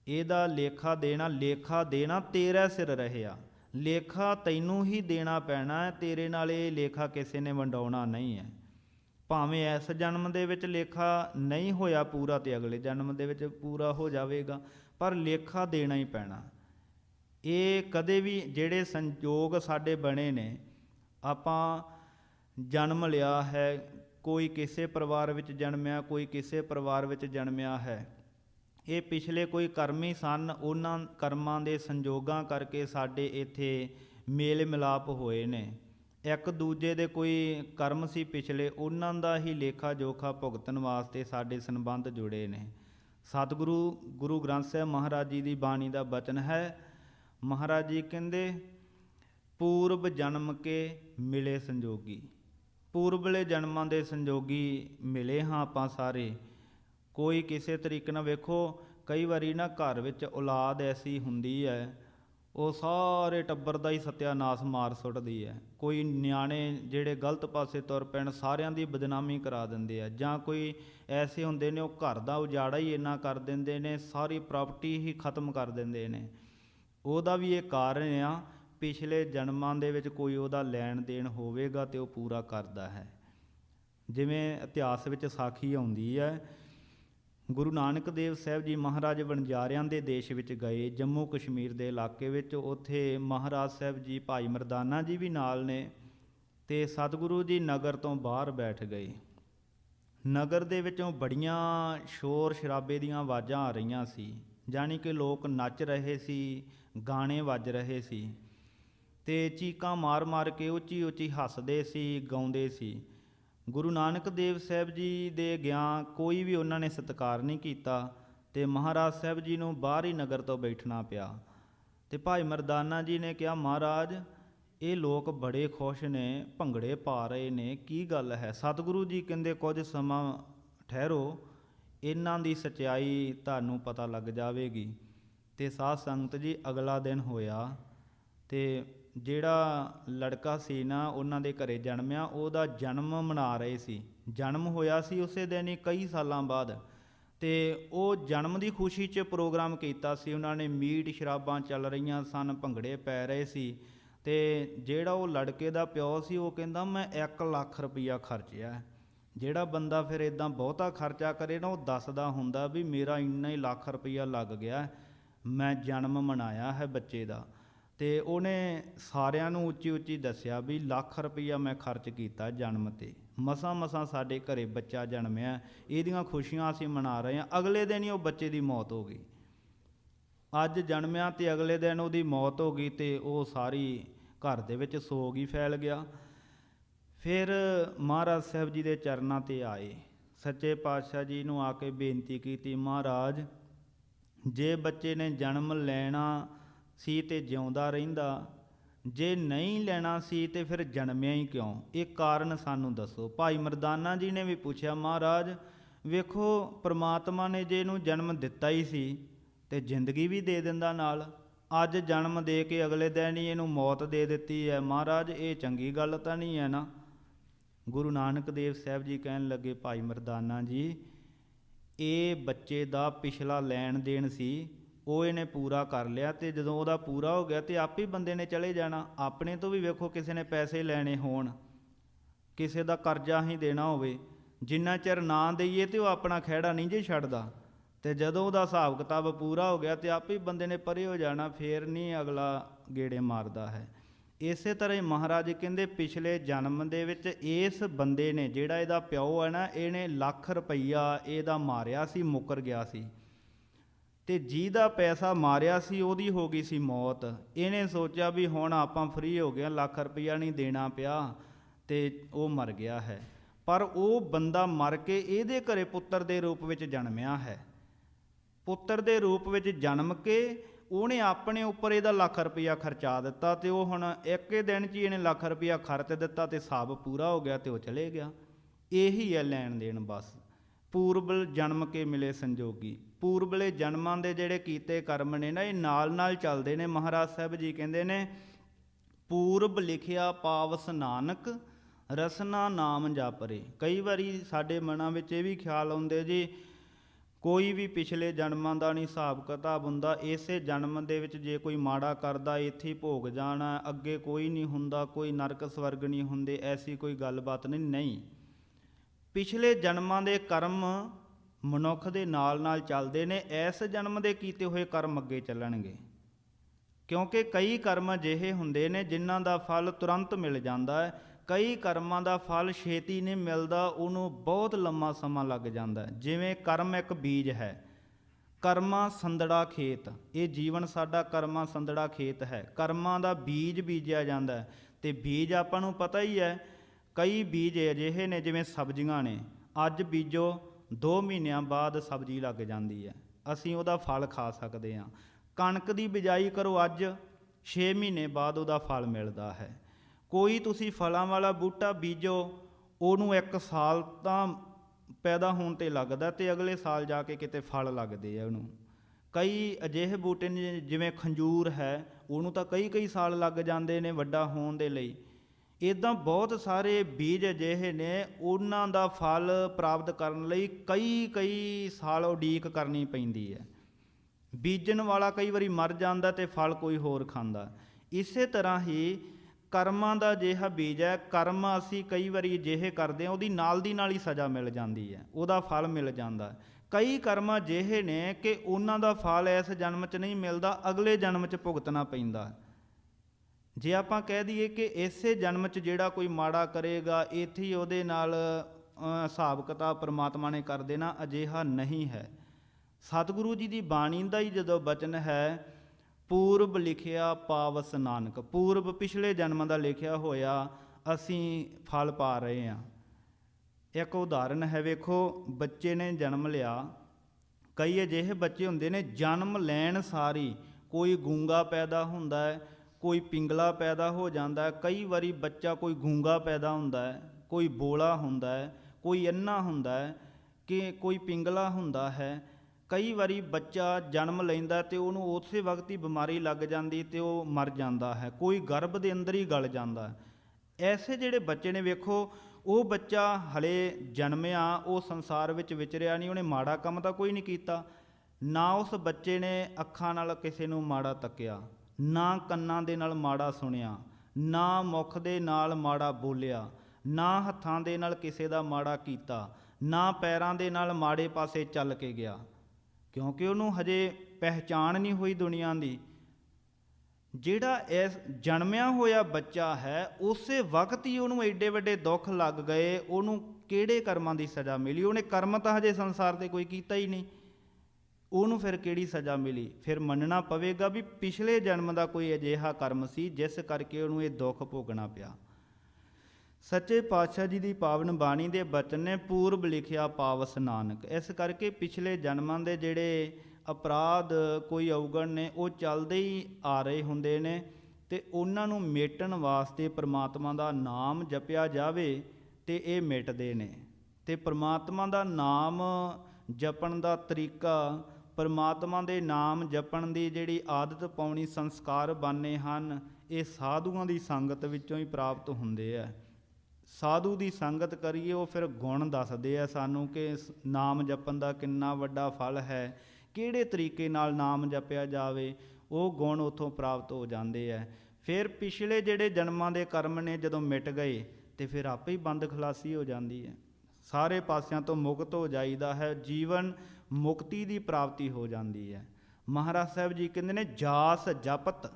ਇਹਦਾ ਲੇਖਾ ਦੇਣਾ ਲੇਖਾ ਦੇਣਾ ਤੇਰਾ ਸਿਰ ਰਹਿਆ। ਲੇਖਾ ਤੈਨੂੰ ਹੀ ਦੇਣਾ ਪੈਣਾ ਹੈ, ਤੇਰੇ ਨਾਲ ਇਹ ਲੇਖਾ ਕਿਸੇ ਨੇ ਵੰਡਾਉਣਾ ਨਹੀਂ ਹੈ। ਭਾਵੇਂ ਇਸ ਜਨਮ ਦੇ ਵਿੱਚ ਲੇਖਾ ਨਹੀਂ ਹੋਇਆ ਪੂਰਾ ਤੇ ਅਗਲੇ ਜਨਮ ਦੇ ਵਿੱਚ ਪੂਰਾ ਹੋ ਜਾਵੇਗਾ, ਪਰ ਲੇਖਾ ਦੇਣਾ ਹੀ ਪੈਣਾ। ਇਹ ਕਦੇ ਵੀ ਜਿਹੜੇ ਸੰਯੋਗ ਸਾਡੇ ਬਣੇ ਨੇ, ਆਪਾਂ ਜਨਮ ਲਿਆ ਹੈ, ਕੋਈ ਕਿਸੇ ਪਰਿਵਾਰ ਵਿੱਚ ਜਨਮਿਆ, ਕੋਈ ਕਿਸੇ ਪਰਿਵਾਰ ਵਿੱਚ ਜਨਮਿਆ ਹੈ, ਇਹ ਪਿਛਲੇ ਕੋਈ ਕਰਮੀ ਸਨ, ਉਹਨਾਂ ਕਰਮਾਂ ਦੇ ਸੰਯੋਗਾਂ ਕਰਕੇ ਸਾਡੇ ਇੱਥੇ ਮੇਲ ਮਿਲਾਪ ਹੋਏ ਨੇ। ਇੱਕ ਦੂਜੇ ਦੇ ਕੋਈ ਕਰਮ ਸੀ ਪਿਛਲੇ, ਉਹਨਾਂ ਦਾ ਹੀ ਲੇਖਾ ਜੋਖਾ ਭੁਗਤਣ ਵਾਸਤੇ ਸਾਡੇ ਸੰਬੰਧ ਜੁੜੇ ਨੇ। ਸਤਿਗੁਰੂ, ਗੁਰੂ ਗ੍ਰੰਥ ਸਾਹਿਬ ਮਹਾਰਾਜ ਜੀ ਦੀ ਬਾਣੀ ਦਾ ਬਚਨ ਹੈ, ਮਹਾਰਾਜ ਜੀ ਕਹਿੰਦੇ, ਪੂਰਬ ਜਨਮ ਕੇ ਮਿਲੇ ਸੰਜੋਗੀ। ਪੂਰਬਲੇ ਜਨਮਾਂ ਦੇ ਸੰਜੋਗੀ ਮਿਲੇ ਹਾਂ ਆਪਾਂ ਸਾਰੇ। ਕੋਈ ਕਿਸੇ ਤਰੀਕੇ ਨਾਲ ਵੇਖੋ, ਕਈ ਵਾਰੀ ਨਾ ਘਰ ਵਿੱਚ ਔਲਾਦ ਐਸੀ ਹੁੰਦੀ ਹੈ ਉਹ ਸਾਰੇ ਟੱਬਰ ਦਾ ਹੀ ਸਤਿਆਨਾਸ਼ ਮਾਰ ਸੁੱਟਦੀ ਹੈ। ਕੋਈ ਨਿਆਣੇ ਜਿਹੜੇ ਗਲਤ ਪਾਸੇ ਤੁਰ ਪੈਣ, ਸਾਰਿਆਂ ਦੀ ਬਦਨਾਮੀ ਕਰਾ ਦਿੰਦੇ ਆ। ਜਾਂ ਕੋਈ ਐਸੇ ਹੁੰਦੇ ਨੇ, ਉਹ ਘਰ ਦਾ ਉਜਾੜਾ ਹੀ ਇੰਨਾ ਕਰ ਦਿੰਦੇ ਨੇ, ਸਾਰੀ ਪ੍ਰਾਪਰਟੀ ਹੀ ਖਤਮ ਕਰ ਦਿੰਦੇ ਨੇ। ਉਹਦਾ ਵੀ ਇਹ ਕਾਰਨ ਆ, ਪਿਛਲੇ ਜਨਮਾਂ ਦੇ ਵਿੱਚ ਕੋਈ ਉਹਦਾ ਲੈਣ ਦੇਣ ਹੋਵੇਗਾ ਤੇ ਉਹ ਪੂਰਾ ਕਰਦਾ ਹੈ। ਜਿਵੇਂ ਇਤਿਹਾਸ ਵਿੱਚ ਸਾਖੀ ਆਉਂਦੀ ਹੈ ਗੁਰੂ ਨਾਨਕ ਦੇਵ ਸਾਹਿਬ ਜੀ ਮਹਾਰਾਜ ਵਣਜਾਰਿਆਂ ਦੇ ਦੇਸ਼ ਵਿੱਚ ਗਏ, ਜੰਮੂ ਕਸ਼ਮੀਰ ਦੇ ਇਲਾਕੇ ਵਿੱਚ, ਉੱਥੇ ਮਹਾਰਾਜ ਸਾਹਿਬ ਜੀ ਭਾਈ ਮਰਦਾਨਾ ਜੀ ਵੀ ਨਾਲ ਨੇ ਤੇ ਸਤਿਗੁਰੂ ਜੀ ਨਗਰ ਤੋਂ ਬਾਹਰ ਬੈਠ ਗਏ। ਨਗਰ ਦੇ ਵਿੱਚੋਂ ਬੜੀਆਂ ਸ਼ੋਰ ਸ਼ਰਾਬੇ ਦੀਆਂ ਆਵਾਜ਼ਾਂ ਆ ਰਹੀਆਂ ਸੀ, ਜਾਣੀ ਕਿ ਲੋਕ ਨੱਚ ਰਹੇ ਸੀ, ਗਾਣੇ ਵੱਜ ਰਹੇ ਸੀ ਤੇ ਚੀਕਾਂ ਮਾਰ-ਮਾਰ ਕੇ ਉੱਚੀ ਉੱਚੀ ਹੱਸਦੇ ਸੀ, ਗਾਉਂਦੇ ਸੀ। ਗੁਰੂ ਨਾਨਕ ਦੇਵ ਸਾਹਿਬ ਜੀ ਦੇ ਗਿਆ ਕੋਈ ਵੀ ਉਹਨਾਂ ਨੇ ਸਤਿਕਾਰ ਨਹੀਂ ਕੀਤਾ ਤੇ ਮਹਾਰਾਜ ਸਾਹਿਬ ਜੀ ਨੂੰ ਬਾਹਰ ਹੀ ਨਗਰ ਤੋਂ ਬੈਠਣਾ ਪਿਆ। ਤੇ ਭਾਈ ਮਰਦਾਨਾ ਜੀ ਨੇ ਕਿਹਾ, ਮਹਾਰਾਜ, ਇਹ ਲੋਕ ਬੜੇ ਖੁਸ਼ ਨੇ, ਭੰਗੜੇ ਪਾ ਰਹੇ ਨੇ, ਕੀ ਗੱਲ ਹੈ? ਸਤਿਗੁਰੂ ਜੀ ਕਹਿੰਦੇ, ਕੁਝ ਸਮਾਂ ਠਹਿਰੋ, ਇਹਨਾਂ ਦੀ ਸਚਾਈ ਤੁਹਾਨੂੰ ਪਤਾ ਲੱਗ ਜਾਵੇਗੀ। ਤੇ ਸਾਧ ਸੰਗਤ ਜੀ, ਅਗਲਾ ਦਿਨ ਹੋਇਆ ਤੇ ਜਿਹੜਾ ਲੜਕਾ ਸੀ ਨਾ, ਉਹਨਾਂ ਦੇ ਘਰੇ ਜਨਮਿਆ ਉਹਦਾ ਜਨਮ ਮਨਾ ਰਹੇ ਸੀ। ਜਨਮ ਹੋਇਆ ਸੀ ਉਸੇ ਦਿਨ ਹੀ, ਕਈ ਸਾਲਾਂ ਬਾਅਦ। ਤੇ ਉਹ ਜਨਮ ਦੀ ਖੁਸ਼ੀ 'ਚ ਪ੍ਰੋਗਰਾਮ ਕੀਤਾ ਸੀ। ਉਹਨਾਂ ਨੇ ਮੀਟ ਸ਼ਰਾਬਾਂ ਚੱਲ ਰਹੀਆਂ ਸਨ, ਭੰਗੜੇ ਪੈ ਰਹੇ ਸੀ। ਤੇ ਜਿਹੜਾ ਉਹ ਲੜਕੇ ਦਾ ਪਿਓ ਸੀ, ਉਹ ਕਹਿੰਦਾ, ਮੈਂ 1 ਲੱਖ ਰੁਪਈਆ ਖਰਚਿਆ ਜਿਹੜਾ ਬੰਦਾ ਫਿਰ ਇਦਾਂ ਬਹੁਤਾ ਖਰਚਾ ਕਰੇ ਨਾ, ਉਹ ਦੱਸਦਾ ਹੁੰਦਾ ਵੀ ਮੇਰਾ ਇੰਨਾ ਹੀ ਲੱਖ ਰੁਪਈਆ ਲੱਗ ਗਿਆ ਮੈਂ ਜਨਮ ਮਨਾਇਆ ਹੈ ਬੱਚੇ ਦਾ। ਤੇ ਉਹਨੇ ਸਾਰਿਆਂ ਨੂੰ ਉੱਚੀ ਉੱਚੀ ਦੱਸਿਆ ਵੀ ਲੱਖ ਰੁਪਈਆ ਮੈਂ ਖਰਚ ਕੀਤਾ ਜਨਮ ਤੇ। ਮਸਾਂ ਮਸਾਂ ਸਾਡੇ ਘਰੇ ਬੱਚਾ ਜਨਮਿਆ, ਇਹਦੀਆਂ ਖੁਸ਼ੀਆਂ ਅਸੀਂ ਮਨਾ ਰਹੇ ਹਾਂ। ਅਗਲੇ ਦਿਨ ਹੀ ਉਹ ਬੱਚੇ ਦੀ ਮੌਤ ਹੋ ਗਈ। ਅੱਜ ਜਨਮਿਆ ਤੇ ਅਗਲੇ ਦਿਨ ਉਹਦੀ ਮੌਤ ਹੋ ਗਈ ਤੇ ਉਹ ਸਾਰੀ ਘਰ ਦੇ ਵਿੱਚ ਸੋਗ ਹੀ ਫੈਲ ਗਿਆ। ਫਿਰ ਮਹਾਰਾਜ ਸਾਹਿਬ ਜੀ ਦੇ ਚਰਨਾਂ ਤੇ ਆਏ। ਸੱਚੇ ਪਾਤਸ਼ਾਹ ਜੀ ਨੂੰ ਆ ਕੇ ਬੇਨਤੀ ਕੀਤੀ, ਮਹਾਰਾਜ, ਜੇ ਬੱਚੇ ਨੇ ਜਨਮ ਲੈਣਾ ਸੀ ਤੇ ਜਿਉਂਦਾ ਰਹਿੰਦਾ। ਜੇ ਨਹੀਂ ਲੈਣਾ ਸੀ ਤੇ ਫਿਰ ਜਨਮਿਆ ਹੀ ਕਿਉਂ? ਇਹ ਕਾਰਨ ਸਾਨੂੰ ਦੱਸੋ। ਭਾਈ ਮਰਦਾਨਾ ਜੀ ਨੇ ਵੀ ਪੁੱਛਿਆ, ਮਹਾਰਾਜ, ਵੇਖੋ, ਪ੍ਰਮਾਤਮਾ ਨੇ ਜੇ ਇਹਨੂੰ ਜਨਮ ਦਿੱਤਾ ਹੀ ਸੀ ਤੇ ਜ਼ਿੰਦਗੀ ਵੀ ਦੇ ਦਿੰਦਾ ਨਾਲ। ਅੱਜ ਜਨਮ ਦੇ ਕੇ ਅਗਲੇ ਦਿਨ ਹੀ ਇਹਨੂੰ ਮੌਤ ਦੇ ਦਿੱਤੀ ਹੈ। ਮਹਾਰਾਜ, ਇਹ ਚੰਗੀ ਗੱਲ ਤਾਂ ਨਹੀਂ ਹੈ ਨਾ? ਗੁਰੂ ਨਾਨਕ ਦੇਵ ਸਾਹਿਬ ਜੀ ਕਹਿਣ ਲੱਗੇ, ਭਾਈ ਮਰਦਾਨਾ ਜੀ, ਇਹ ਬੱਚੇ ਦਾ ਪਿਛਲਾ ਲੈਣ ਦੇਣ ਸੀ। ਉਹ ਇਹਨੇ ਪੂਰਾ ਕਰ ਲਿਆ ਤੇ ਜਦੋਂ ਉਹਦਾ ਪੂਰਾ ਹੋ ਗਿਆ ਤੇ ਆਪੇ ਬੰਦੇ ਨੇ ਚਲੇ ਜਾਣਾ। ਆਪਣੇ ਤੋਂ ਵੀ ਵੇਖੋ ਕਿਸੇ ਨੇ ਪੈਸੇ ਲੈਣੇ ਹੋਣ, ਕਿਸੇ ਦਾ ਕਰਜ਼ਾ ਹੀ ਦੇਣਾ ਹੋਵੇ, ਜਿੰਨਾ ਚਿਰ ਨਾ ਦਈਏ ਤੇ ਉਹ ਆਪਣਾ ਖਹਿੜਾ ਨਹੀਂ ਜੇ ਛੱਡਦਾ। ਤੇ ਜਦੋਂ ਉਹਦਾ ਹਿਸਾਬ ਕਿਤਾਬ ਪੂਰਾ ਹੋ ਗਿਆ ਤੇ ਆਪੇ ਬੰਦੇ ਨੇ ਪਰੇ ਹੋ ਜਾਣਾ, ਫੇਰ ਨਹੀਂ ਅਗਲਾ ਗੇੜੇ ਮਾਰਦਾ ਹੈ। ਇਸੇ ਤਰ੍ਹਾਂ ਹੀ ਮਹਾਰਾਜ ਕਹਿੰਦੇ ਪਿਛਲੇ ਜਨਮ ਦੇ ਵਿੱਚ ਇਸ ਬੰਦੇ ਨੇ ਜਿਹੜਾ ਇਹਦਾ ਪਿਓ ਹੈ ਨਾ, ਇਹਨੇ ਲੱਖ ਰੁਪਈਆ ਇਹਦਾ ਮਾਰਿਆ ਸੀ, ਮੁੱਕਰ ਗਿਆ ਸੀ। ਤੇ ਜਿਹਦਾ ਪੈਸਾ ਮਾਰਿਆ ਸੀ, ਉਹਦੀ ਹੋ ਗਈ ਸੀ ਮੌਤ। ਇਹਨੇ ਸੋਚਿਆ ਵੀ ਹੁਣ ਆਪਾਂ ਫ੍ਰੀ ਹੋ ਗਏ ਲੱਖ ਰੁਪਈਆ ਨਹੀਂ ਦੇਣਾ ਪਿਆ ਤੇ ਉਹ ਮਰ ਗਿਆ ਹੈ। ਪਰ ਉਹ ਬੰਦਾ ਮਰ ਕੇ ਇਹਦੇ ਘਰੇ ਪੁੱਤਰ ਦੇ ਰੂਪ ਵਿੱਚ ਜਨਮਿਆ ਹੈ। ਪੁੱਤਰ ਦੇ ਰੂਪ ਵਿੱਚ ਜਨਮ ਕੇ ਉਹਨੇ ਆਪਣੇ ਉੱਪਰ ਇਹਦਾ ਲੱਖ ਰੁਪਈਆ ਖਰਚਾ ਦਿੱਤਾ ਤੇ ਉਹ ਹੁਣ ਇੱਕ ਦਿਨ 'ਚ ਹੀ ਇਹਨੇ ਲੱਖ ਰੁਪਈਆ ਖਰਚ ਦਿੱਤਾ ਤੇ ਹਿਸਾਬ ਪੂਰਾ ਹੋ ਗਿਆ ਤੇ ਉਹ ਚਲੇ ਗਿਆ। ਇਹੀ ਹੈ ਲੈਣ ਦੇਣ ਬਸ। ਪੂਰਬਲ ਜਨਮ ਕੇ ਮਿਲੇ ਸੰਜੋਗੀ। ਪੂਰਬਲੇ ਜਨਮਾਂ ਦੇ ਜਿਹੜੇ ਕੀਤੇ ਕਰਮ ਨੇ ਨਾ, ਇਹ ਨਾਲ ਨਾਲ ਚੱਲਦੇ ਨੇ। ਮਹਾਰਾਜ ਸਾਹਿਬ ਜੀ ਕਹਿੰਦੇ ਨੇ, ਪੂਰਬ ਲਿਖਿਆ ਪਾਵਸ ਨਾਨਕ, ਰਸਨਾ ਨਾਮ ਜਾਪਰੇ। ਕਈ ਵਾਰੀ ਸਾਡੇ ਮਨਾਂ ਵਿੱਚ ਇਹ ਵੀ ਖਿਆਲ ਆਉਂਦੇ ਜੀ, ਕੋਈ ਵੀ ਪਿਛਲੇ ਜਨਮਾਂ ਦਾ ਨਹੀਂ ਹਿਸਾਬ ਕਿਤਾਬ ਹੁੰਦਾ। ਇਸੇ ਜਨਮ ਦੇ ਵਿੱਚ ਜੇ ਕੋਈ ਮਾੜਾ ਕਰਦਾ, ਇੱਥੇ ਭੋਗ ਜਾਣਾ। ਅੱਗੇ ਕੋਈ ਨਹੀਂ ਹੁੰਦਾ, ਕੋਈ ਨਰਕ ਸਵਰਗ ਨਹੀਂ ਹੁੰਦੇ, ਐਸੀ ਕੋਈ ਗੱਲਬਾਤ ਨਹੀਂ ਨਹੀਂ। ਪਿਛਲੇ ਜਨਮਾਂ ਦੇ ਕਰਮ ਮਨੁੱਖ ਦੇ ਨਾਲ ਨਾਲ ਚੱਲਦੇ ਨੇ, ਇਸ ਜਨਮ ਦੇ ਕੀਤੇ ਹੋਏ ਕਰਮ ਅੱਗੇ ਚੱਲਣਗੇ। ਕਿਉਂਕਿ ਕਈ ਕਰਮ ਅਜਿਹੇ ਹੁੰਦੇ ਨੇ ਜਿਨ੍ਹਾਂ ਦਾ ਫਲ ਤੁਰੰਤ ਮਿਲ ਜਾਂਦਾ ਹੈ, ਕਈ ਕਰਮਾਂ ਦਾ ਫਲ ਛੇਤੀ ਨਹੀਂ ਮਿਲਦਾ, ਉਹਨੂੰ ਬਹੁਤ ਲੰਮਾ ਸਮਾਂ ਲੱਗ ਜਾਂਦਾ ਜਿਵੇਂ ਕਰਮ ਇੱਕ ਬੀਜ ਹੈ, ਕਰਮਾ ਸੰਦੜਾ ਖੇਤ, ਇਹ ਜੀਵਨ ਸਾਡਾ ਕਰਮਾ ਸੰਦੜਾ ਖੇਤ ਹੈ। ਕਰਮਾਂ ਦਾ ਬੀਜ ਬੀਜਿਆ ਜਾਂਦਾ ਹੈ ਤੇ ਬੀਜ ਆਪਾਂ ਨੂੰ ਪਤਾ ਹੀ ਹੈ ਕਈ ਬੀਜ ਅਜਿਹੇ ਨੇ ਜਿਵੇਂ ਸਬਜ਼ੀਆਂ ਨੇ, ਅੱਜ ਬੀਜੋ 2 ਮਹੀਨਿਆਂ ਬਾਅਦ ਸਬਜ਼ੀ ਲੱਗ ਜਾਂਦੀ ਹੈ। ਅਸੀਂ ਉਹਦਾ ਫਲ ਖਾ ਸਕਦੇ ਹਾਂ। ਕਣਕ ਦੀ ਬਿਜਾਈ ਕਰੋ ਅੱਜ 6 ਮਹੀਨੇ ਬਾਅਦ ਉਹਦਾ ਫਲ ਮਿਲਦਾ ਹੈ। ਕੋਈ ਤੁਸੀਂ ਫਲਾਂ ਵਾਲਾ ਬੂਟਾ ਬੀਜੋ, ਉਹਨੂੰ ਇੱਕ ਸਾਲ ਤਾਂ ਪੈਦਾ ਹੋਣ ਤੇ ਲੱਗਦਾ ਤੇ ਅਗਲੇ ਸਾਲ ਜਾ ਕੇ ਕਿਤੇ ਫਲ ਲੱਗਦੇ ਆ ਉਹਨੂੰ। ਕਈ ਅਜਿਹੇ ਬੂਟੇ ਨੇ ਜਿਵੇਂ ਖੰਜੂਰ ਹੈ, ਉਹਨੂੰ ਤਾਂ ਕਈ ਕਈ ਸਾਲ ਲੱਗ ਜਾਂਦੇ ਨੇ ਵੱਡਾ ਹੋਣ ਦੇ ਲਈ। ਇਦਾਂ ਬਹੁਤ ਸਾਰੇ ਬੀਜ ਅਜਿਹੇ ਨੇ, ਉਹਨਾਂ ਦਾ ਫਲ ਪ੍ਰਾਪਤ ਕਰਨ ਲਈ ਕਈ ਕਈ ਸਾਲ ਉਡੀਕ ਕਰਨੀ ਪੈਂਦੀ ਹੈ। ਬੀਜਣ ਵਾਲਾ ਕਈ ਵਾਰੀ ਮਰ ਜਾਂਦਾ ਤੇ ਫਲ ਕੋਈ ਹੋਰ ਖਾਂਦਾ। ਇਸੇ ਤਰ੍ਹਾਂ ਹੀ ਕਰਮਾਂ ਦਾ ਜਿਹਾ ਬੀਜ ਹੈ, ਕਰਮ ਅਸੀਂ ਕਈ ਵਾਰੀ ਅਜਿਹੇ ਕਰਦੇ ਹਾਂ, ਉਹਦੀ ਨਾਲ ਦੀ ਨਾਲ ਹੀ ਸਜ਼ਾ ਮਿਲ ਜਾਂਦੀ ਹੈ, ਉਹਦਾ ਫਲ ਮਿਲ ਜਾਂਦਾ। ਕਈ ਕਰਮ ਅਜਿਹੇ ਨੇ ਕਿ ਉਹਨਾਂ ਦਾ ਫਲ ਇਸ ਜਨਮ 'ਚ ਨਹੀਂ ਮਿਲਦਾ, ਅਗਲੇ ਜਨਮ 'ਚ ਭੁਗਤਣਾ ਪੈਂਦਾ। ਜੇ ਆਪਾਂ ਕਹਿ ਦਈਏ ਕਿ ਇਸੇ ਜਨਮ 'ਚ ਜਿਹੜਾ ਕੋਈ ਮਾੜਾ ਕਰੇਗਾ, ਇੱਥੇ ਹੀ ਉਹਦੇ ਨਾਲ ਹਿਸਾਬ ਕਿਤਾਬ ਪ੍ਰਮਾਤਮਾ ਨੇ ਕਰ ਦੇਣਾ, ਅਜਿਹਾ ਨਹੀਂ ਹੈ। ਸਤਿਗੁਰੂ ਜੀ ਦੀ ਬਾਣੀ ਦਾ ਹੀ ਜਦੋਂ ਬਚਨ ਹੈ, ਪੂਰਬ ਲਿਖਿਆ ਪਾਵਸ ਨਾਨਕ। ਪੂਰਬ ਪਿਛਲੇ ਜਨਮ ਦਾ ਲਿਖਿਆ ਹੋਇਆ, ਅਸੀਂ ਫਲ ਪਾ ਰਹੇ ਹਾਂ। ਇੱਕ ਉਦਾਹਰਨ ਹੈ, ਵੇਖੋ, ਬੱਚੇ ਨੇ ਜਨਮ ਲਿਆ। ਕਈ ਅਜਿਹੇ ਬੱਚੇ ਹੁੰਦੇ ਨੇ, ਜਨਮ ਲੈਣ ਸਾਰੀ ਕੋਈ ਗੂੰਗਾ ਪੈਦਾ ਹੁੰਦਾ ਹੈ ਕੋਈ ਪਿੰਗਲਾ ਪੈਦਾ ਹੋ ਜਾਂਦਾ ਹੈ, ਕਈ ਵਾਰੀ ਬੱਚਾ ਕੋਈ ਗੂੰਗਾ ਪੈਦਾ ਹੁੰਦਾ ਹੈ, ਕੋਈ ਬੋਲਾ ਹੁੰਦਾ ਹੈ, ਕੋਈ ਅੰਨਾ ਹੁੰਦਾ ਹੈ ਕਿ ਕੋਈ ਪਿੰਗਲਾ ਹੁੰਦਾ ਹੈ। ਕਈ ਵਾਰੀ ਬੱਚਾ ਜਨਮ ਲੈਂਦਾ ਤੇ ਉਹਨੂੰ ਉਸੇ ਵਕਤ ਹੀ ਬਿਮਾਰੀ ਲੱਗ ਜਾਂਦੀ ਤੇ ਉਹ ਮਰ ਜਾਂਦਾ ਹੈ, ਕੋਈ ਗਰਭ ਦੇ ਅੰਦਰ ਹੀ ਗਲ ਜਾਂਦਾ ਹੈ। ਐਸੇ ਜਿਹੜੇ ਬੱਚੇ ਨੇ ਵੇਖੋ, ਉਹ ਬੱਚਾ ਹਲੇ ਜਨਮਿਆ, ਉਹ ਸੰਸਾਰ ਵਿੱਚ ਵਿਚਰਿਆ ਨਹੀਂ, ਉਹਨੇ ਮਾੜਾ ਕੰਮ ਤਾਂ ਕੋਈ ਨਹੀਂ ਕੀਤਾ। ਨਾ ਉਸ ਬੱਚੇ ਨੇ ਅੱਖਾਂ ਨਾਲ ਕਿਸੇ ਨੂੰ ਮਾੜਾ ਤੱਕਿਆ। ਨਾ ਕੰਨਾਂ ਦੇ ਨਾਲ ਮਾੜਾ ਸੁਣਿਆ, ਨਾ ਮੁਖ ਦੇ ਨਾਲ ਮਾੜਾ ਬੋਲਿਆ, ਨਾ ਹੱਥਾਂ ਦੇ ਨਾਲ ਕਿਸੇ ਦਾ ਮਾੜਾ ਕੀਤਾ, ਨਾ ਪੈਰਾਂ ਦੇ ਨਾਲ ਮਾੜੇ ਪਾਸੇ ਚੱਲ ਕੇ ਗਿਆ। ਕਿਉਂਕਿ ਉਹਨੂੰ ਹਜੇ ਪਹਿਚਾਣ ਨਹੀਂ ਹੋਈ ਦੁਨੀਆ ਦੀ। ਜਿਹੜਾ ਇਸ ਜਨਮਿਆ ਹੋਇਆ ਬੱਚਾ ਹੈ, ਉਸੇ ਵਕਤ ਹੀ ਉਹਨੂੰ ਐਡੇ ਵੱਡੇ ਦੁੱਖ ਲੱਗ ਗਏ, ਉਹਨੂੰ ਕਿਹੜੇ ਕਰਮਾਂ ਦੀ ਸਜ਼ਾ ਮਿਲੀ? ਉਹਨੇ ਕਰਮ ਤਾਂ ਹਜੇ ਸੰਸਾਰ ਤੇ ਕੋਈ ਕੀਤਾ ਹੀ ਨਹੀਂ। ਉਹਨੂੰ ਫਿਰ ਕਿਹੜੀ ਸਜ਼ਾ ਮਿਲੀ? ਫਿਰ ਮੰਨਣਾ ਪਵੇਗਾ ਵੀ ਪਿਛਲੇ ਜਨਮ ਦਾ ਕੋਈ ਅਜਿਹਾ ਕਰਮ ਸੀ, ਜਿਸ ਕਰਕੇ ਉਹਨੂੰ ਇਹ ਦੁੱਖ ਭੋਗਣਾ ਪਿਆ। ਸੱਚੇ ਪਾਤਸ਼ਾਹ ਜੀ ਦੀ ਪਾਵਨ ਬਾਣੀ ਦੇ ਬਚਨ ਨੇ ਪੂਰਬ ਲਿਖਿਆ ਪਾਵਸ ਨਾਨਕ। ਇਸ ਕਰਕੇ ਪਿਛਲੇ ਜਨਮਾਂ ਦੇ ਜਿਹੜੇ ਅਪਰਾਧ ਕੋਈ ਔਗਣ ਨੇ, ਉਹ ਚੱਲਦੇ ਹੀ ਆ ਰਹੇ ਹੁੰਦੇ ਨੇ ਤੇ ਉਹਨਾਂ ਨੂੰ ਮੇਟਣ ਵਾਸਤੇ ਪ੍ਰਮਾਤਮਾ ਦਾ ਨਾਮ ਜਪਿਆ ਜਾਵੇ ਤੇ ਇਹ ਮਿਟਦੇ ਨੇ। ਤੇ ਪ੍ਰਮਾਤਮਾ ਦਾ ਨਾਮ ਜਪਣ ਦਾ ਤਰੀਕਾ ਪਰਮਾਤਮਾ ਦੇ ਨਾਮ ਜਪਣ ਦੀ ਜਿਹੜੀ ਆਦਤ ਪਾਉਣੀ ਸੰਸਕਾਰ ਬਾਨੇ ਹਨ, ਇਹ ਸਾਧੂਆਂ ਦੀ ਸੰਗਤ ਵਿੱਚੋਂ ਹੀ ਪ੍ਰਾਪਤ ਹੁੰਦੇ ਆ। ਸਾਧੂ ਦੀ ਸੰਗਤ ਕਰੀਏ, ਉਹ ਫਿਰ ਗੁਣ ਦੱਸਦੇ ਆ ਸਾਨੂੰ ਕਿ ਨਾਮ ਜਪਣ ਦਾ ਕਿੰਨਾ ਵੱਡਾ ਫਲ ਹੈ, ਕਿਹੜੇ ਤਰੀਕੇ ਨਾਲ ਨਾਮ ਜਪਿਆ ਜਾਵੇ, ਉਹ ਗੁਣ ਉਥੋਂ ਪ੍ਰਾਪਤ ਹੋ ਜਾਂਦੇ ਆ। ਫਿਰ ਪਿਛਲੇ ਜਿਹੜੇ ਜਨਮਾਂ ਦੇ ਕਰਮ ਨੇ ਜਦੋਂ ਮਿਟ ਗਏ, ਤੇ ਫਿਰ ਆਪੇ ਹੀ ਬੰਦ ਖਲਾਸੀ ਹੋ ਜਾਂਦੀ ਹੈ। ਸਾਰੇ ਪਾਸਿਆਂ ਤੋਂ ਮੁਕਤ ਹੋ ਜਾਈਦਾ ਹੈ। ਜੀਵਨ ਮੁਕਤੀ ਦੀ ਪ੍ਰਾਪਤੀ ਹੋ ਜਾਂਦੀ ਹੈ। ਮਹਾਰਾਜ ਸਾਹਿਬ ਜੀ ਕਹਿੰਦੇ ਨੇ, ਜਾਸ ਜਪਤ,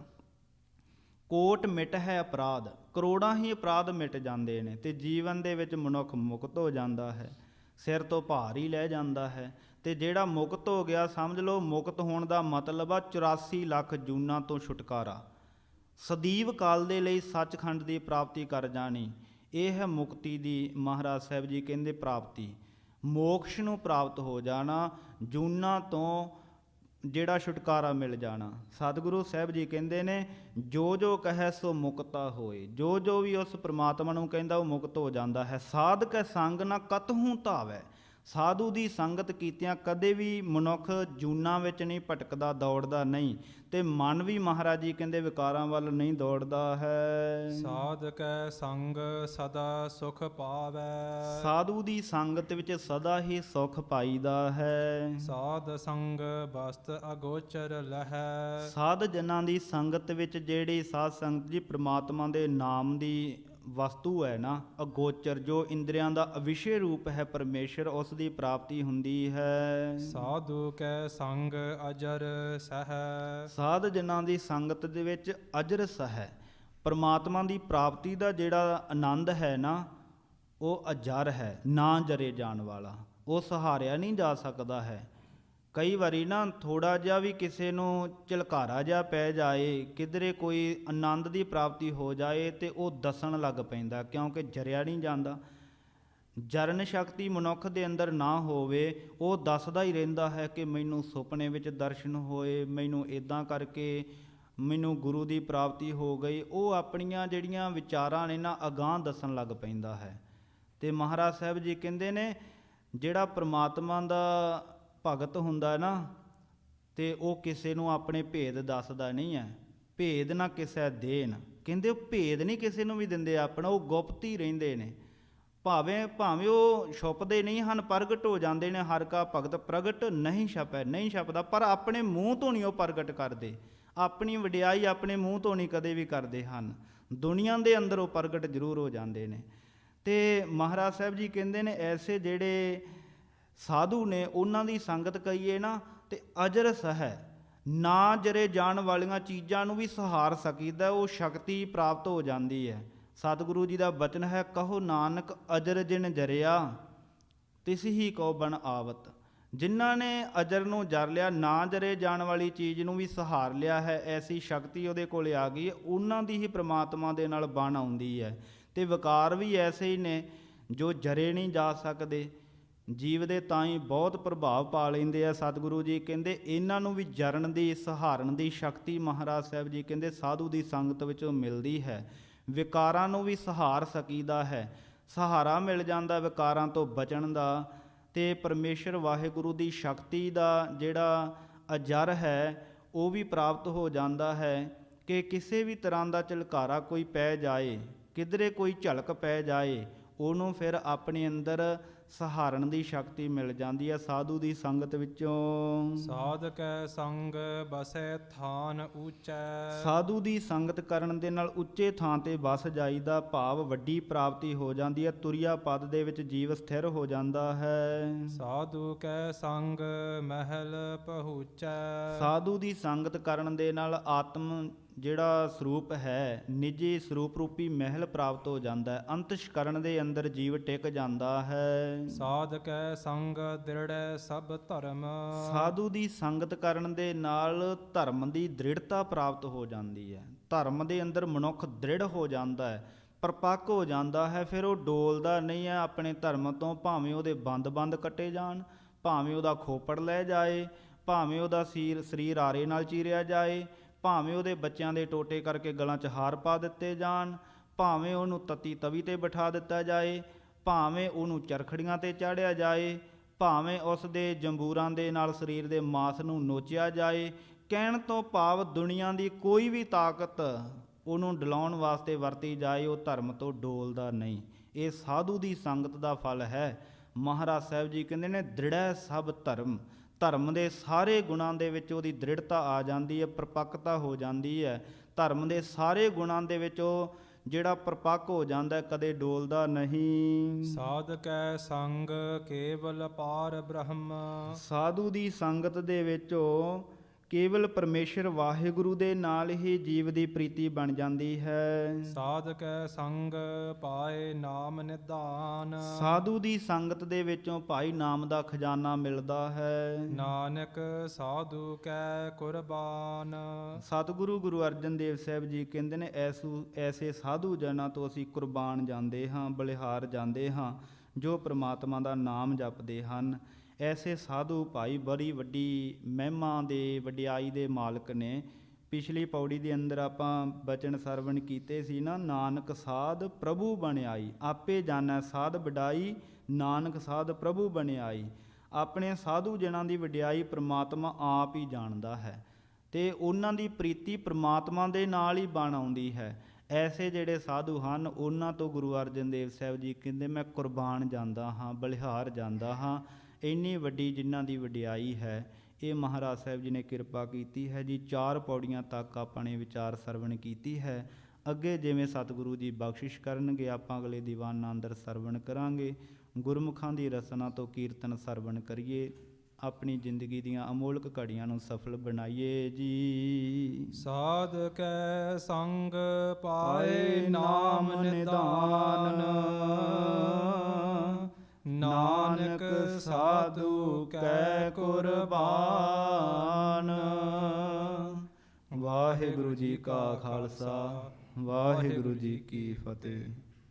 ਕੋਟ ਮਿਟ ਹੈ ਅਪਰਾਧ। ਕਰੋੜਾਂ ਹੀ ਅਪਰਾਧ ਮਿਟ ਜਾਂਦੇ ਨੇ ਤੇ ਜੀਵਨ ਦੇ ਵਿੱਚ ਮਨੁੱਖ ਮੁਕਤ ਹੋ ਜਾਂਦਾ ਹੈ, ਸਿਰ ਤੋਂ ਭਾਰ ਹੀ ਲੈ ਜਾਂਦਾ ਹੈ ਤੇ ਜਿਹੜਾ ਮੁਕਤ ਹੋ ਗਿਆ, ਸਮਝ ਲਓ ਮੁਕਤ ਹੋਣ ਦਾ ਮਤਲਬ ਆ 84 ਲੱਖ ਜੂਨਾਂ ਤੋਂ ਛੁਟਕਾਰਾ। ਸਦੀਵ ਕਾਲ ਦੇ ਲਈ ਸੱਚਖੰਡ ਦੀ ਪ੍ਰਾਪਤੀ ਕਰ ਜਾਣੀ, ਇਹ ਹੈ ਮੁਕਤੀ ਦੀ ਮਹਾਰਾਜ ਸਾਹਿਬ ਜੀ ਕਹਿੰਦੇ ਪ੍ਰਾਪਤੀ। ਮੋਕਸ਼ ਨੂੰ ਪ੍ਰਾਪਤ ਹੋ ਜਾਣਾ, ਜੂਨਾਂ ਤੋਂ ਜਿਹੜਾ ਛੁਟਕਾਰਾ ਮਿਲ ਜਾਣਾ। ਸਤਿਗੁਰੂ ਸਾਹਿਬ ਜੀ ਕਹਿੰਦੇ ਨੇ, ਜੋ ਜੋ ਕਹੈ ਸੋ ਮੁਕਤਾ ਹੋਏ। ਜੋ ਜੋ ਵੀ ਉਸ ਪ੍ਰਮਾਤਮਾ ਨੂੰ ਕਹਿੰਦਾ, ਉਹ ਮੁਕਤ ਹੋ ਜਾਂਦਾ ਹੈ। ਸਾਧਕ ਸੰਗ ਨਾ ਕਤਹੂ ਧਾਵੈ। ਸਾਧੂ ਦੀ ਸੰਗਤ ਕੀਤਿਆਂ ਕਦੇ ਵੀ ਮਨੁੱਖ ਜੂਨਾਂ ਵਿੱਚ ਨਹੀਂ ਭਟਕਦਾ ਦੌੜਦਾ ਨਹੀਂ ਤੇ ਮਨ ਵੀ ਮਹਾਰਾਜ ਜੀ ਕਹਿੰਦੇ ਵਿਕਾਰਾਂ ਵੱਲ ਨਹੀਂ ਦੌੜਦਾ ਹੈ। ਸਾਧਕੈ ਸੰਗ ਸਦਾ ਸੁਖ ਪਾਵੈ। ਸਾਧੂ ਦੀ ਸੰਗਤ ਵਿੱਚ ਸਦਾ ਹੀ ਸੁਖ ਪਾਈਦਾ ਹੈ। ਸਾਧ ਸੰਗ ਬਸਤ ਅਗੋਚਰ ਲਹੈ। ਸਾਧ ਜਨਾਂ ਦੀ ਸੰਗਤ ਵਿੱਚ ਜਿਹੜੀ ਸਾਧ ਸੰਗਤ ਜੀ ਪ੍ਰਮਾਤਮਾ ਦੇ ਨਾਮ ਦੀ ਵਸਤੂ ਹੈ ਨਾ ਅਗੋਚਰ ਜੋ ਇੰਦਰੀਆਂ ਦਾ ਅਵਿਸ਼ੇ ਰੂਪ ਹੈ ਪਰਮੇਸ਼ਰ ਉਸ ਦੀ ਪ੍ਰਾਪਤੀ ਹੁੰਦੀ ਹੈ। ਸਾਧੂ ਕੈ ਸੰਗ ਅਜਰ ਸਹਿ। ਸਾਧ ਜਨਾਂ ਦੀ ਸੰਗਤ ਦੇ ਵਿੱਚ ਅਜਰਸ ਹੈ ਪਰਮਾਤਮਾ ਦੀ ਪ੍ਰਾਪਤੀ ਦਾ ਜਿਹੜਾ ਆਨੰਦ ਹੈ ਨਾ ਉਹ ਅਜਰ ਹੈ ਨਾ ਜਰੇ ਜਾਣ ਵਾਲਾ। ਉਹ ਸਹਾਰਿਆ ਨਹੀਂ ਜਾ ਸਕਦਾ ਹੈ। ਕਈ ਵਾਰੀ ਨਾ ਥੋੜਾ ਜਿਹਾ ਵੀ ਕਿਸੇ ਨੂੰ ਝਲਕਾਰਾ ਜਿਹਾ ਪੈ ਜਾਏ, ਕਿਧਰੇ ਕੋਈ ਆਨੰਦ ਦੀ ਪ੍ਰਾਪਤੀ ਹੋ ਜਾਏ ਤੇ ਉਹ ਦੱਸਣ ਲੱਗ ਪੈਂਦਾ, ਕਿਉਂਕਿ ਜਰਿਆ ਨਹੀਂ ਜਾਂਦਾ। ਜਰਨ ਸ਼ਕਤੀ ਮਨੁੱਖ ਦੇ ਅੰਦਰ ਨਾ ਹੋਵੇ, ਉਹ ਦੱਸਦਾ ਹੀ ਰਹਿੰਦਾ ਹੈ ਕਿ ਮੈਨੂੰ ਸੁਪਨੇ ਵਿੱਚ ਦਰਸ਼ਨ ਹੋਏ, ਮੈਨੂੰ ਇਦਾਂ ਕਰਕੇ ਮੈਨੂੰ ਗੁਰੂ ਦੀ ਪ੍ਰਾਪਤੀ ਹੋ ਗਈ। ਉਹ ਆਪਣੀਆਂ ਜਿਹੜੀਆਂ ਵਿਚਾਰਾਂ ਨੇ ਨਾ ਅਗਾਹ ਦੱਸਣ ਲੱਗ ਪੈਂਦਾ ਹੈ। ਤੇ ਮਹਾਰਾਜ ਸਾਹਿਬ ਜੀ ਕਹਿੰਦੇ ਨੇ, ਜਿਹੜਾ ਪ੍ਰਮਾਤਮਾ ਦਾ ਭਗਤ ਹੁੰਦਾ ਨਾ, ਤੇ ਉਹ ਕਿਸੇ ਨੂੰ ਆਪਣੇ ਭੇਦ ਦੱਸਦਾ ਨਹੀਂ ਹੈ। ਭੇਦ ਨਾ ਕਿਸੇ ਦੇਣ। ਕਹਿੰਦੇ ਉਹ ਭੇਦ ਨਹੀਂ ਕਿਸੇ ਨੂੰ ਵੀ ਦਿੰਦੇ ਆਪਣਾ, ਉਹ ਗੁਪਤ ਹੀ ਰਹਿੰਦੇ ਨੇ। ਭਾਵੇਂ ਭਾਵੇਂ ਉਹ ਛੁਪਦੇ ਨਹੀਂ ਹਨ, ਪ੍ਰਗਟ ਹੋ ਜਾਂਦੇ ਨੇ, ਹਰ ਕਾ ਭਗਤ ਪ੍ਰਗਟ ਨਹੀਂ ਛਪੈ, ਨਹੀਂ ਛਪਦਾ, ਪਰ ਆਪਣੇ ਮੂੰਹ ਤੋਂ ਨਹੀਂ ਉਹ ਪ੍ਰਗਟ ਕਰਦੇ। ਆਪਣੀ ਵਡਿਆਈ ਆਪਣੇ ਮੂੰਹ ਤੋਂ ਨਹੀਂ ਕਦੇ ਵੀ ਕਰਦੇ ਹਨ। ਦੁਨੀਆ ਦੇ ਅੰਦਰ ਉਹ ਪ੍ਰਗਟ ਜ਼ਰੂਰ ਹੋ ਜਾਂਦੇ ਨੇ। ਤੇ ਮਹਾਰਾਜ ਸਾਹਿਬ ਜੀ ਕਹਿੰਦੇ ਨੇ, ਐਸੇ ਜਿਹੜੇ ਸਾਧੂ ਨੇ ਉਹਨਾਂ ਦੀ ਸੰਗਤ ਕਹੀਏ ਨਾ, ਤੇ ਅਜਰ ਸਹਿ, ਨਾ ਜਰੇ ਜਾਣ ਵਾਲੀਆਂ ਚੀਜ਼ਾਂ ਨੂੰ ਵੀ ਸਹਾਰ ਸਕੀਦਾ, ਉਹ ਸ਼ਕਤੀ ਪ੍ਰਾਪਤ ਹੋ ਜਾਂਦੀ ਹੈ ਸਤਿਗੁਰੂ ਜੀ ਦਾ ਬਚਨ ਹੈ, ਕਹੋ ਨਾਨਕ ਅਜਰ ਜਿਨ ਜਰਿਆ, ਤਿਸ ਹੀ ਕੋ ਬਣ ਆਵਤ। ਜਿਨ੍ਹਾਂ ਨੇ ਅਜਰ ਨੂੰ ਜਰ ਲਿਆ, ਨਾ ਜਰੇ ਜਾਣ ਵਾਲੀ ਚੀਜ਼ ਨੂੰ ਵੀ ਸਹਾਰ ਲਿਆ ਹੈ, ਐਸੀ ਸ਼ਕਤੀ ਉਹਦੇ ਕੋਲ ਆ ਗਈ ਹੈ ਉਹਨਾਂ ਦੀ ਹੀ ਪ੍ਰਮਾਤਮਾ ਦੇ ਨਾਲ ਬਣ ਆਉਂਦੀ ਹੈ ਤੇ ਵਿਕਾਰ ਵੀ ਐਸੇ ਹੀ ਨੇ, ਜੋ ਜਰੇ ਨਹੀਂ ਜਾ ਸਕਦੇ। ਜੀਵ ਦੇ ਤਾਂ ਹੀ ਬਹੁਤ ਪ੍ਰਭਾਵ ਪਾ ਲੈਂਦੇ ਆ ਸਤਿਗੁਰੂ ਜੀ। ਕਹਿੰਦੇ ਇਹਨਾਂ ਨੂੰ ਵੀ ਜਰਨ ਦੀ, ਸਹਾਰਨ ਦੀ ਸ਼ਕਤੀ ਮਹਾਰਾਜ ਸਾਹਿਬ ਜੀ ਕਹਿੰਦੇ ਸਾਧੂ ਦੀ ਸੰਗਤ ਵਿੱਚੋਂ ਮਿਲਦੀ ਹੈ। ਵਿਕਾਰਾਂ ਨੂੰ ਵੀ ਸਹਾਰ ਸਕੀਦਾ ਹੈ। ਸਹਾਰਾ ਮਿਲ ਜਾਂਦਾ ਵਿਕਾਰਾਂ ਤੋਂ ਬਚਣ ਦਾ ਤੇ ਪਰਮੇਸ਼ਰ ਵਾਹਿਗੁਰੂ ਦੀ ਸ਼ਕਤੀ ਦਾ ਜਿਹੜਾ ਅਜਰ ਹੈ, ਉਹ ਵੀ ਪ੍ਰਾਪਤ ਹੋ ਜਾਂਦਾ ਹੈ ਕਿ ਕਿਸੇ ਵੀ ਤਰ੍ਹਾਂ ਦਾ ਝਲਕਾਰਾ ਕੋਈ ਪੈ ਜਾਏ, ਕਿਧਰੇ ਕੋਈ ਝਲਕ ਪੈ ਜਾਏ, ਉਹਨੂੰ ਫਿਰ ਆਪਣੇ ਅੰਦਰ ਸਹਾਰਨ ਦੀ ਸ਼ਕਤੀ ਮਿਲ ਜਾਂਦੀ ਹੈ ਸਾਧੂ ਦੀ ਸੰਗਤ ਵਿੱਚੋਂ। ਸਾਧਕੈ ਸੰਗ ਬਸੈ ਥਾਨ ਊਚੈ। ਸਾਧੂ ਦੀ ਸੰਗਤ ਕਰਨ ਦੇ ਨਾਲ ਉੱਚੇ ਥਾਂ ਤੇ ਵਸ ਜਾਈਦਾ ਭਾਵ ਵੱਡੀ ਪ੍ਰਾਪਤੀ ਹੋ ਜਾਂਦੀ ਹੈ ਤੁਰਿਆ ਪਦ ਦੇ ਵਿੱਚ ਜੀਵ ਸਥਿਰ ਹੋ ਜਾਂਦਾ ਹੈ। ਸਾਧੂ ਕੈ ਸੰਗ ਮਹਿਲ ਪਹੁੰਚੈ। ਸਾਧੂ ਦੀ ਸੰਗਤ ਕਰਨ ਦੇ ਨਾਲ ਆਤਮ ਜਿਹੜਾ ਸਰੂਪ ਹੈ ਨਿੱਜੀ ਸਰੂਪ ਰੂਪੀ ਮਹਿਲ ਪ੍ਰਾਪਤ ਹੋ ਜਾਂਦਾ ਹੈ। ਅੰਤਸ਼ਕਰਣ ਦੇ ਅੰਦਰ ਜੀਵ ਟਿਕ ਜਾਂਦਾ ਹੈ। ਸਾਧਕੈ ਸੰਗ ਦ੍ਰਿੜੈ ਸਭ ਧਰਮ। ਸਾਧੂ ਦੀ ਸੰਗਤ ਕਰਨ ਦੇ ਨਾਲ ਧਰਮ ਦੀ ਦ੍ਰਿੜਤਾ ਪ੍ਰਾਪਤ ਹੋ ਜਾਂਦੀ ਹੈ। ਧਰਮ ਦੇ ਅੰਦਰ ਮਨੁੱਖ ਦ੍ਰਿੜ ਹੋ ਜਾਂਦਾ ਹੈ ਪਰਪੱਕ ਹੋ ਜਾਂਦਾ ਹੈ ਫਿਰ ਉਹ ਡੋਲਦਾ ਨਹੀਂ ਹੈ ਆਪਣੇ ਧਰਮ ਤੋਂ ਭਾਵੇਂ ਉਹਦੇ ਬੰਦ-ਬੰਦ ਕੱਟੇ ਜਾਣ ਭਾਵੇਂ ਉਹਦਾ ਖੋਪੜ ਲੈ ਜਾਏ ਭਾਵੇਂ ਉਹਦਾ ਸੀਰ ਸਰੀਰ ਆਰੇ ਨਾਲ ਚੀਰਿਆ ਜਾਏ ਭਾਵੇਂ ਉਹਦੇ ਬੱਚਿਆਂ ਦੇ ਟੋਟੇ ਕਰਕੇ ਗਲਾਂ 'ਚ ਹਾਰ ਪਾ ਦਿੱਤੇ ਜਾਣ, ਭਾਵੇਂ ਉਹਨੂੰ ਤਤੀ ਤਵੀ ਤੇ ਬਿਠਾ ਦਿੱਤਾ ਜਾਏ, ਭਾਵੇਂ ਉਹਨੂੰ ਚਰਖੜੀਆਂ ਤੇ ਚਾੜਿਆ ਜਾਏ, ਭਾਵੇਂ ਉਸ ਦੇ ਜੰਬੂਰਾਂ ਦੇ ਨਾਲ ਸਰੀਰ ਦੇ ਮਾਸ ਨੂੰ ਨੋਚਿਆ ਜਾਏ, ਕਹਿਣ ਤੋਂ ਭਾਵ ਦੁਨੀਆ ਦੀ ਕੋਈ ਵੀ ਤਾਕਤ ਉਹਨੂੰ ਡਲਾਉਣ ਵਾਸਤੇ ਵਰਤੀ ਜਾਏ, ਉਹ ਧਰਮ ਤੋਂ ਡੋਲਦਾ ਨਹੀਂ। ਇਹ ਸਾਧੂ ਦੀ ਸੰਗਤ ਦਾ ਫਲ ਹੈ। ਮਹਾਰਾਜ ਸਾਹਿਬ ਜੀ ਕਹਿੰਦੇ ਨੇ ਦ੍ਰਿੜੈ ਸਭ ਧਰਮ। ਧਰਮ ਦੇ ਸਾਰੇ ਗੁਣਾਂ ਦੇ ਵਿੱਚ ਉਹਦੀ ਦ੍ਰਿੜਤਾ ਆ ਜਾਂਦੀ ਹੈ ਪਰਪੱਕਤਾ ਹੋ ਜਾਂਦੀ ਹੈ। ਧਰਮ ਦੇ ਸਾਰੇ ਗੁਣਾਂ ਦੇ ਵਿੱਚ ਉਹ ਜਿਹੜਾ ਪਰਪੱਕ ਹੋ ਜਾਂਦਾ ਕਦੇ ਡੋਲਦਾ ਨਹੀਂ। ਸਾਧਕੈ ਸੰਗ ਕੇਵਲ ਪਾਰ ਬ੍ਰਹਮ। ਸਾਧੂ ਦੀ ਸੰਗਤ ਦੇ ਵਿੱਚ ਉਹ ਕੇਵਲ ਪਰਮੇਸ਼ਰ ਵਾਹਿਗੁਰੂ ਦੇ ਨਾਲ ਹੀ ਜੀਵ ਦੀ ਪ੍ਰੀਤੀ ਬਣ ਜਾਂਦੀ ਹੈ। ਸਾਧਕੈ ਸੰਗ ਪਾਏ ਨਾਮ ਨਿਧਾਨ। ਸਾਧੂ ਦੀ ਸੰਗਤ ਦੇ ਵਿੱਚੋਂ ਭਾਈ ਨਾਮ ਦਾ ਖਜ਼ਾਨਾ ਮਿਲਦਾ ਹੈ। ਨਾਨਕ ਸਾਧੂ ਕੈ ਕੁਰਬਾਨ। ਸਤਿਗੁਰੂ ਗੁਰੂ ਅਰਜਨ ਦੇਵ ਸਾਹਿਬ ਜੀ ਕਹਿੰਦੇ ਨੇ ਐਸੂ ਐਸੇ ਸਾਧੂ ਜਨਾਂ ਤੋਂ ਅਸੀਂ ਕੁਰਬਾਨ ਜਾਂਦੇ ਹਾਂ ਬਲਿਹਾਰ ਜਾਂਦੇ ਹਾਂ ਜੋ ਪ੍ਰਮਾਤਮਾ ਦਾ ਨਾਮ ਜਪਦੇ ਹਨ। ਐਸੇ ਸਾਧੂ ਭਾਈ ਬੜੀ ਵੱਡੀ ਮਹਿਮਾ ਦੇ ਵਡਿਆਈ ਦੇ ਮਾਲਕ ਨੇ। ਪਿਛਲੀ ਪੌੜੀ ਦੇ ਅੰਦਰ ਆਪਾਂ ਬਚਨ ਸਰਵਣ ਕੀਤੇ ਸੀ ਨਾ, ਨਾਨਕ ਸਾਧ ਪ੍ਰਭੂ ਬਣਾਈ ਆਪੇ ਜਾਣੈ ਸਾਧ ਵਡਾਈ, ਨਾਨਕ ਸਾਧ ਪ੍ਰਭੂ ਬਣਾਈ ਆਪਣੇ ਸਾਧੂ ਜਨਾਂ ਦੀ ਵਡਿਆਈ ਪ੍ਰਮਾਤਮਾ ਆਪ ਹੀ ਜਾਣਦਾ ਹੈ ਤੇ ਉਹਨਾਂ ਦੀ ਪ੍ਰੀਤੀ ਪ੍ਰਮਾਤਮਾ ਦੇ ਨਾਲ ਹੀ ਬਣ ਆਉਂਦੀ ਹੈ। ਐਸੇ ਜਿਹੜੇ ਸਾਧੂ ਹਨ, ਉਹਨਾਂ ਤੋਂ ਗੁਰੂ ਅਰਜਨ ਦੇਵ ਸਾਹਿਬ ਜੀ ਕਹਿੰਦੇ, ਮੈਂ ਕੁਰਬਾਨ ਜਾਂਦਾ ਹਾਂ, ਬਲਿਹਾਰ ਜਾਂਦਾ ਹਾਂ ਇੰਨੀ ਵੱਡੀ ਜਿਨ੍ਹਾਂ ਦੀ ਵਡਿਆਈ ਹੈ, ਇਹ ਮਹਾਰਾਜ ਸਾਹਿਬ ਜੀ ਨੇ ਕਿਰਪਾ ਕੀਤੀ ਹੈ ਜੀ, ਚਾਰ ਪੌੜੀਆਂ ਤੱਕ ਆਪਾਂ ਨੇ ਵਿਚਾਰ ਸਰਵਣ ਕੀਤੀ ਹੈ। ਅੱਗੇ ਜਿਵੇਂ ਸਤਿਗੁਰੂ ਜੀ ਬਖਸ਼ਿਸ਼ ਕਰਨਗੇ, ਆਪਾਂ ਅਗਲੇ ਦੀਵਾਨਾਂ ਅੰਦਰ ਸਰਵਣ ਕਰਾਂਗੇ। ਗੁਰਮੁਖਾਂ ਦੀ ਰਸਨਾ ਤੋਂ ਕੀਰਤਨ ਸਰਵਣ ਕਰੀਏ। ਆਪਣੀ ਜ਼ਿੰਦਗੀ ਦੀਆਂ ਅਮੋਲਕ ਘੜੀਆਂ ਨੂੰ ਸਫਲ ਬਣਾਈਏ ਜੀ। ਸਾਧਕੈ ਸੰਗ ਪਾਏ ਨਾਮ ਨਿਧਾਨ। ਨਾਨਕ ਸਾਧੂ ਕੈ ਕੁਰਬਾਨ। ਵਾਹਿਗੁਰੂ ਜੀ ਕਾ ਖਾਲਸਾ ਵਾਹਿਗੁਰੂ ਜੀ ਕੀ ਫਤਿਹ।